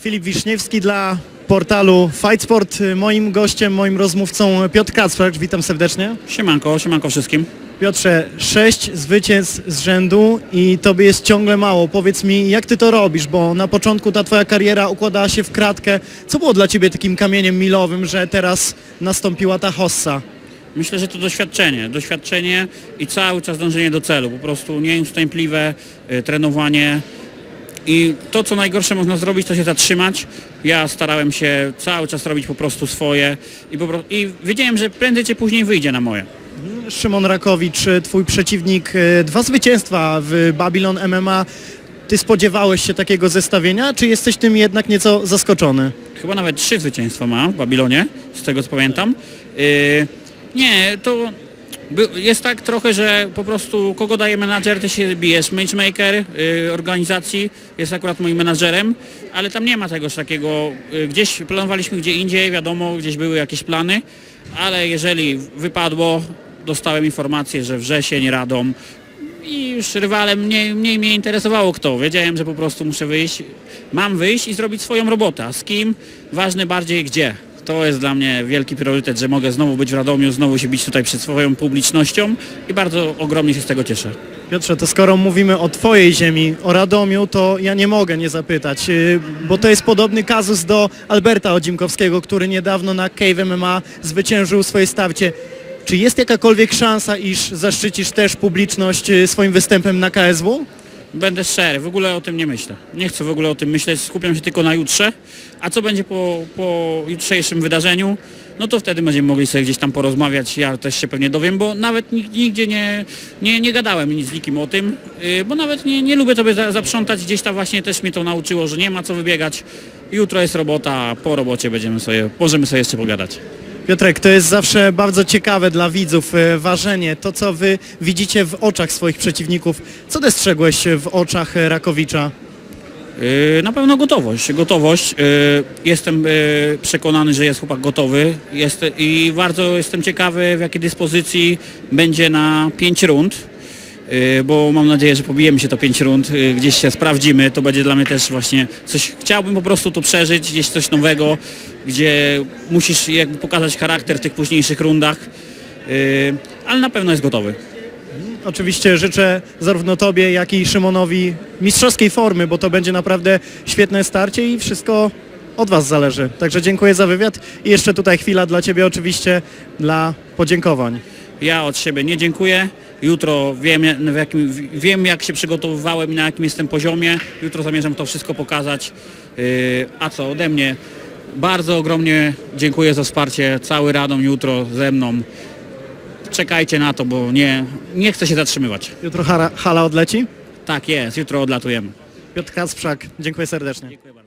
Filip Wiszniewski dla portalu Fightsport. Moim gościem, moim rozmówcą Piotr Kacpracz. Witam serdecznie. Siemanko, siemanko wszystkim. Piotrze, sześć zwycięstw z rzędu i tobie jest ciągle mało. Powiedz mi, jak ty to robisz, bo na początku ta twoja kariera układała się w kratkę. Co było dla ciebie takim kamieniem milowym, że teraz nastąpiła ta hossa? Myślę, że to doświadczenie, doświadczenie i cały czas dążenie do celu, po prostu nieustępliwe y, trenowanie i to co najgorsze można zrobić to się zatrzymać. Ja starałem się cały czas robić po prostu swoje i, po pro... i wiedziałem, że prędzej czy później wyjdzie na moje. Szymon Rakowicz, twój przeciwnik, e, dwa zwycięstwa w Babylon MMA. Ty spodziewałeś się takiego zestawienia, czy jesteś tym jednak nieco zaskoczony? Chyba nawet trzy zwycięstwa ma w Babilonie, z tego co pamiętam. Y, nie, to jest tak trochę, że po prostu kogo daje menadżer, ty się bijesz. Matchmaker y, organizacji jest akurat moim menadżerem, ale tam nie ma tegoż takiego, y, gdzieś planowaliśmy gdzie indziej, wiadomo, gdzieś były jakieś plany, ale jeżeli wypadło, dostałem informację, że wrzesień, Radom, i już rywalem mniej, mniej mnie interesowało kto. Wiedziałem, że po prostu muszę wyjść, mam wyjść i zrobić swoją robotę. Z kim? Ważne bardziej gdzie. To jest dla mnie wielki priorytet, że mogę znowu być w Radomiu, znowu się bić tutaj przed swoją publicznością i bardzo ogromnie się z tego cieszę. Piotrze, to skoro mówimy o twojej ziemi, o Radomiu, to ja nie mogę nie zapytać, yy, bo to jest podobny kazus do Alberta Odzimkowskiego, który niedawno na Cave MMA zwyciężył w swojej starcie. Czy jest jakakolwiek szansa, iż zaszczycisz też publiczność yy, swoim występem na KSW? Będę szczery, w ogóle o tym nie myślę. Nie chcę w ogóle o tym myśleć, skupiam się tylko na jutrze. A co będzie po, po jutrzejszym wydarzeniu, no to wtedy będziemy mogli sobie gdzieś tam porozmawiać. Ja też się pewnie dowiem, bo nawet nig- nigdzie nie, nie, nie gadałem nic z nikim o tym, yy, bo nawet nie, nie lubię tobie za- zaprzątać. Gdzieś tam właśnie też mnie to nauczyło, że nie ma co wybiegać. Jutro jest robota, po robocie będziemy sobie, możemy sobie jeszcze pogadać. Piotrek, to jest zawsze bardzo ciekawe dla widzów yy, ważenie, to co wy widzicie w oczach swoich przeciwników. Co dostrzegłeś w oczach Rakowicza? Yy, Na pewno gotowość. Gotowość. Yy, Jestem przekonany, że jest chłopak gotowy. Jest, I bardzo jestem ciekawy, w jakiej dyspozycji będzie na 5 rund. Yy, Bo mam nadzieję, że pobijemy się to 5 rund, yy, gdzieś się sprawdzimy, to będzie dla mnie też właśnie coś, chciałbym po prostu to przeżyć, gdzieś coś nowego, gdzie musisz jakby pokazać charakter w tych późniejszych rundach, Yy, ale na pewno jest gotowy. Oczywiście życzę zarówno Tobie, jak i Szymonowi mistrzowskiej formy, bo to będzie naprawdę świetne starcie i wszystko od Was zależy. Także dziękuję za wywiad i jeszcze tutaj chwila dla Ciebie oczywiście dla podziękowań. Ja od siebie nie dziękuję. Jutro wiem, w jakim, wiem jak się przygotowywałem i na jakim jestem poziomie. Jutro zamierzam to wszystko pokazać. Yy, A co ode mnie? Bardzo ogromnie dziękuję za wsparcie. Cały Radom jutro ze mną. Czekajcie na to, bo nie, nie chcę się zatrzymywać. Jutro hala, hala odleci. Tak jest, jutro odlatujemy. Piotr Kasprzak, dziękuję serdecznie. Dziękuję.